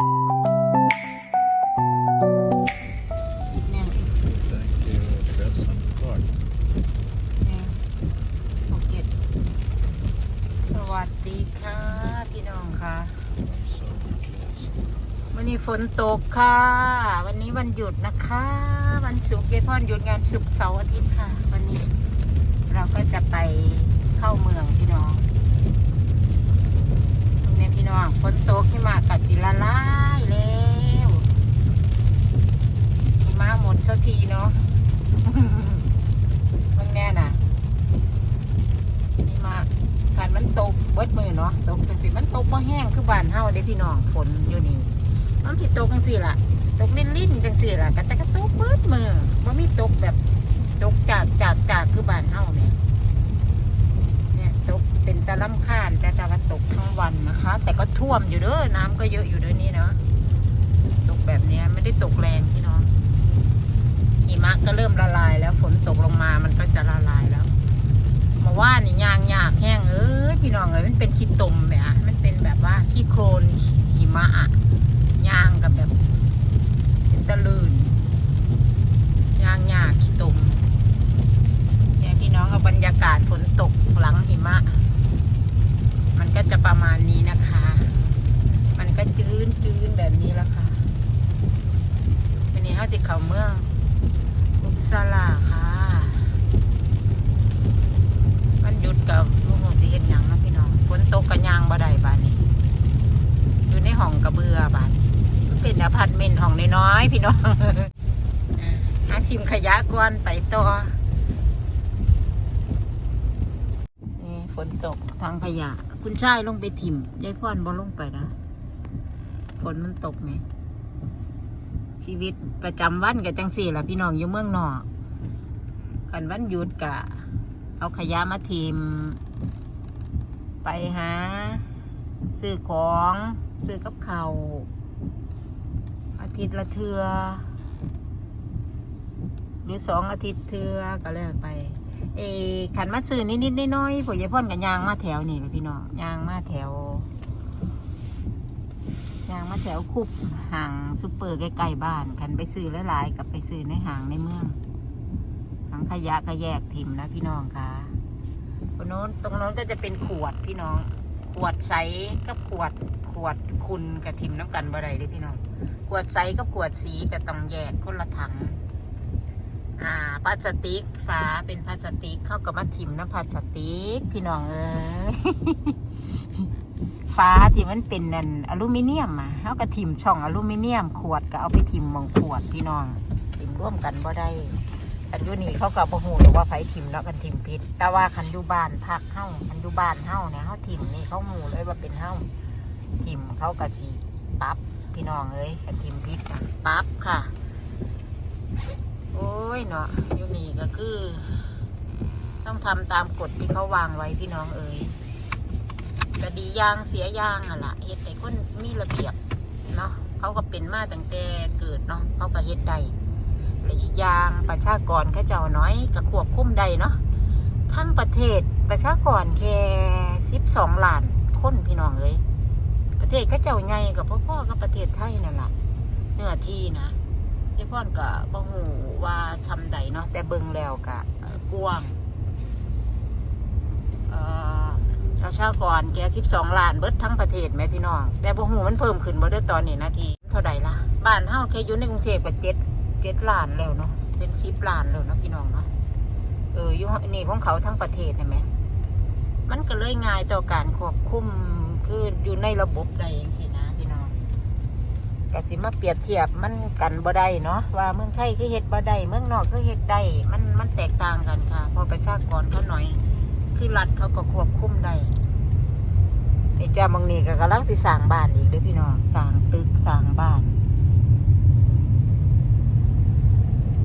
สวัสดีค่ะ พี่น้องค่ะ วันนี้ฝนตกค่ะ วันนี้วันหยุดนะคะ วันศุกร์ยายพ่อนหยุดงานศุกร์เสาร์อาทิตย์ค่ะ วันนี้เราก็จะไปเข้าเมืองพี่น้อง ตรงนี้พี่น้องฝนตกที่มากัดสิละลายแล้วหิมะหมดสักทีเนาะมันแน่น่ะหิมะการมันตกเบิดมือเนาะตกจังสิมันตกบ่แห้งคือบ้านเฮาเด้พี่น้องฝนอยู่นี่มันสิตกจังสี่ล่ะ ตกลิ้นลิ้นๆจังสี่ล่ะก็แต่ก็ตกเบิดมือว่ามีตกแบบตกจากจากจากคือบ้านเฮาเนี่ย เป็นตะล่ำคานแต่แต่ว่าตกทั้งวันนะคะ แต่ก็ท่วมอยู่เด้อน้ำก็เยอะอยู่เด้อนี่เนาะตกแบบนี้ไม่ได้ตกแรงพี่น้องหิมะก็เริ่มละลาย แล้วฝนตกลงมามันก็จะละลายแล้วมาว่านี่ยางยากแห้งเอ้ยพี่น้องเอ้ยมันเป็นขี้ตมแบบอะมันเป็นแบบว่าขี้โครนหิมะอะยางกับแบบเป็นตะลืนย่างยากขี้ตุ่มเนี่ยพี่น้องเอาบรรยากาศฝนตกหลังหิมะ มันก็จะประมาณนี้นะคะ มันก็จื้นจื้นแบบนี้แล้วค่ะ วันนี้เขาจะเขาเมือง อุปสลาค่ะมันหยุดกับลูกหงสิเห็นยังนะพี่น้องฝนตกกับยางบ่ได้บานนี้ อยู่ในห้องกระเบือบ้าดมันเป็นอพาร์ตเมนต์ห้องน้อยๆพี่น้องอาชิมขยะก่อนไปต่อนี่ฝนตกทางขยะ คุณชายลงไปถิ่มยายพ่อนบ่ลงไปนะฝนมันตกไหม ชีวิตประจำวันกับจังสี่ล่ะพี่น้องอยู่เมืองนอกกันวันหยุดกะ เอาขยะมาทิมไปหาซื้อของซื้อกับเขาวอาทิตย์ละเทือ หรือสองอาทิตย์เทือก็แล้วไป เออขันมาซื้อนิดๆน้อยๆผมยายพ่นกับยางมาแถวนี่แหละพี่น้องยางมาแถว ยางมาแถวคุบห่างซุปเปอร์ใกล้ๆบ้านขันไปซื้อหลายๆกับไปซื้อในห่างในเมืองหางขยะก็แยกถิ่มนะพี่น้องค่ะตรงโน้นตรงโน้นก็จะเป็นขวดพี่น้อง ขวดใสกับขวดขวดคุณกับทิมน้ำกันบ่ได้เด้พี่น้อง ขวดใสกับขวดสีก็ต้องแยกคนละถังอ่าพลาสติกฟ้าเป็นพลาสติกเข้ากับมาทิมน้ำพลาสติกพี่น้องเอ้ย ฟ้าที่มันเป็นนันอลูมิเนียมอะเขาก็ทิมช่องอลูมิเนียม ขวดก็เอาไปทิมมองขวดพี่น้องทิมร่วมกันบ่ได้อันยูนี่เขาก็บ่ฮู้หรือว่าไผทิมเนาะกันทิมพิษแต่ว่าคันอยู่บ้านพักเฮาคันอยู่บ้านเฮาเนี่ยเฮาทิมนี่เขาฮู้เลยว่าเป็นเฮาทิมเขาก็สิปรั๊บพี่น้องเอ้ยคันทิมพิษปั๊บค่ะ โอ้ยเนาะยูนี่ก็คือ ต้องทำตามกฎที่เขาวางไว้พี่น้องเอ้ย ก็ดีย่างเสียย่างอะล่ะเฮ็ดให้คนมีระเบียบเนาะเขาก็เป็นมาตั้งแต่เกิดเนาะเขาก็เฮ็ดได้และอีกอย่างประชากรเขาเจ้าน้อยก็ควบคุมได้เนาะทั้งประเทศประชากรแค่สิบสองล้านคนพี่น้องเอ้ยประเทศเขาเจ้าใหญ่กับพ่อๆกับประเทศไทยนั่นแหละเนื้อที่นะที่พ่อนก็บ่ฮู้ว่าทำใดเนาะแต่เบิ่งแล้วก็กว้างเอ่อ ประชากรแค่สิบสองล้านเบิดทั้งประเทศไหมพี่น้อง แต่บ่ฮู้มันเพิ่มขึ้นบ่เด้ตอนนี้นาทีเท่าใดล่ะ บ้านเฮาแค่อยู่ในกรุงเทพก็เจ็ดเจ็ดล้านแล้วเนาะเป็นสิบล้านแล้วเนาะพี่น้องเนาะเอออยู่นี่ของเขาทั้งประเทศเห็นไหมมันก็เลยง่ายต่อการควบคุมคืออยู่ในระบบใดเองสินะพี่น้องกสิมาเปรียบเทียบมันกันบ่ได้เนาะว่าเมืองไทยคือเฮ็ดบ่ได้เมืองนอกคือเฮ็ดได้มันมันแตกต่างกันค่ะ พอประชากรเขาหน่อย คือรัฐเขาก็ควบคุมได้ไอ้จ้าบางนี่ก็กำลังสิสร้างบ้านอีกเด้อพี่น้องสร้างตึกสร้างบ้าน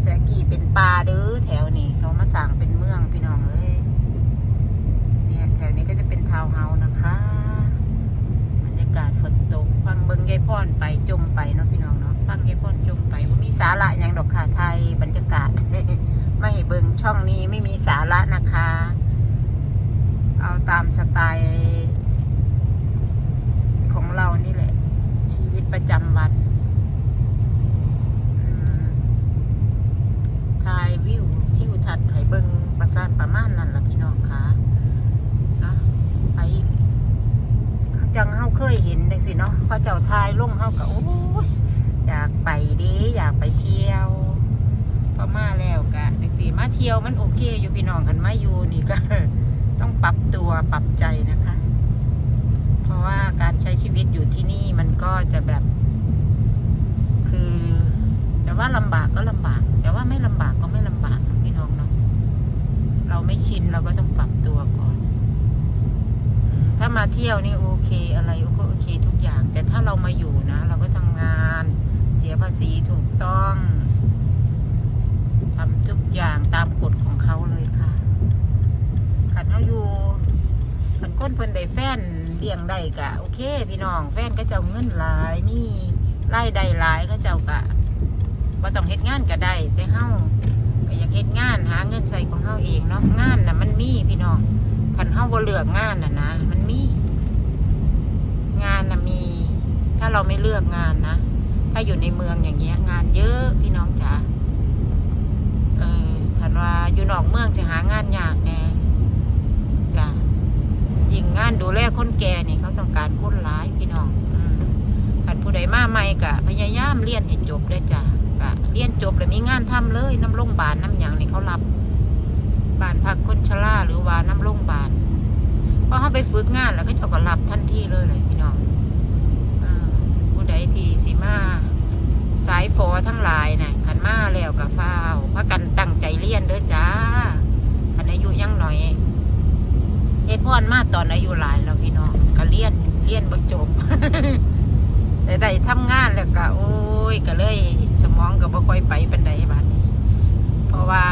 แต่กี่เป็นป่าเด้อแถวนี้เขามาสั่งเป็นเมืองพี่น้องเอ้ยเนี่ยแถวนี้ก็จะเป็นทาวน์เฮาส์นะคะบรรยากาศฝนตกฟังเบิ้งยายพ่อนไปจมไปเนาะพี่น้องเนาะฟังยายพ่อนจมไปบ่มีสาระอย่างดอกค่ะไทยบรรยากาศ ไม่เบิ้งช่องนี้ไม่มีสาระนะคะ เอาตามสไตล์ของเรานี่แหละ ชีวิตประจำวันอืมถ่ายวิวทิวทัศน์ให้เบิงประสาทประมาณนั้นล่ะพี่น้องคะนาะไปจังเฮาเคยเห็นจังสิเนาะเขาเจ้าถ่ายลงเฮาก็โอ้ยอยากไปเดีอยากไปเที่ยวพอมาแล้วกะจังสิมาเที่ยวมันโอเคอยู่พี่น้องกันมาอยู่นี่ก็ ปรับใจนะคะ เพราะว่าการใช้ชีวิตอยู่ที่นี่มันก็จะแบบ คือแต่ว่าลำบากก็ลำบาก แต่ว่าไม่ลำบากก็ไม่ลำบากพี่น้องเนาะเราไม่ชินเราก็ต้องปรับตัวก่อน ถ้ามาเที่ยวนี่โอเคอะไรก็โอเคทุกอย่าง แต่ถ้าเรามาอยู่นะ เราก็ทำงานเสียภาษีถูกต้องทำทุกอย่างตามกฎของเขาเลยค่ะขันเขาอยู่ ขันเพิ่นได้แฟนเลี้ยงได้กะโอเค พี่น้องแฟนก็เจ้าเงินหลายมีรายได้หลายก็เจ้ากะว่าต้องเฮ็ดงานก็ได้แต่เฮาก็อยากเฮ็ดงานหาเงินใส่ของเฮาเองเนาะงานน่ะมันมีพี่น้องคันเฮาบ่เลือกงานน่ะนะมันมี งานน่ะมี ถ้าเราไม่เลือกงานนะถ้าอยู่ในเมืองอย่างเงี้ย งานเยอะพี่น้องจ๋าเออทันว่าอยู่นอกเมืองจะหางานยากแน่ย ดูแลคนแก่นี่เขาต้องการคนร้ายพี่น้องอืมคันผู้ใดมาใหม่กะพยายามเรียนให้จบเลยจ้ะกะเรียนจบแล้วมีงานทำเลยน้ำโรงบาลน้ำหยังนี่เขารับบ้านพักคนชราหรือว่าน้ำโรงบาลพอเขาไปฝึกงานแล้วก็เจ้าก็รับทันทีเลยเลยพี่น้องอผู้ใดที่สิมาสายฟอทั้งหลายนะ่ะขันมาแล้วกับฟ้าวพากันตั้งใจเรียนเด้อจ้าขันอายุยังหน่อย เอพอนมาตอนอายุหลายแล้วพี่น้องก็เรียนเรียนบ่จบแต่ได้ทำงานแล้วก็โอ้ยก็เลยสมองก็บ่ค่อยไปปันใดบาดนี้ เพราะว่า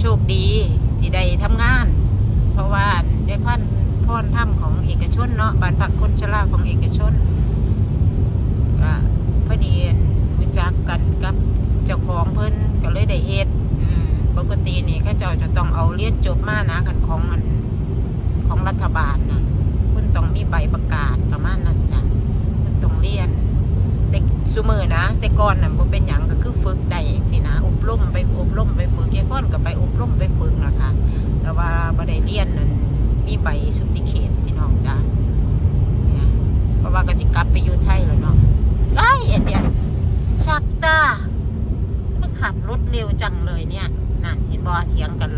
โชคดีที่ได้ทำงาน เพราะว่าได้พันพรถ้ำของเอกชนเนาะบ้านพักคนชราของเอกชนก็พอดีรู้จักกันกับเจ้าของเพิ่นก็เลยได้เฮ็ดปกตินี่ข้าเจ้าจะต้องเอาเรียนจบมานะกันของมัน ของรัฐบาลนะคุณต้องมีใบประกาศประมาณนั้นจ้ะคุณต้องเรียนแต่ซุมือนะ แต่ก่อนน่ะบ่เป็นหยังก็คือฝึกได้สินะอบรมไปอบรมไปฝึกยายพ่อนก็ไปอบรมไปฝึกนะคะแต่ว่าบ่ไดเรียนนั่นมีใบสุติเขตพี่น้องจ้ะเนี่ยเพราะว่าก็จะกลับไปอยู่ไทยแล้วเนาะไอ้ยอันเนี้ยชักตามันขับรถเร็วจังเลยเนี่ยนั่นเห็นบ่เถียงกัน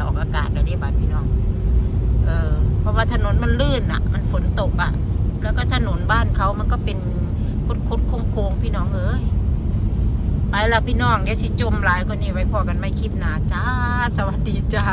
ราะว่าถนนมันลื่นอะ มันฝนตกอะ แล้วก็ถนนบ้านเขามันก็เป็นคุดคุดโค้งโค้งพี่น้องเอ้ยไปละพี่น้องเดี๋ยวสิจมหลายคนนี้ไว้พอกันไม่คลิปหนาจ้า สวัสดีจ้า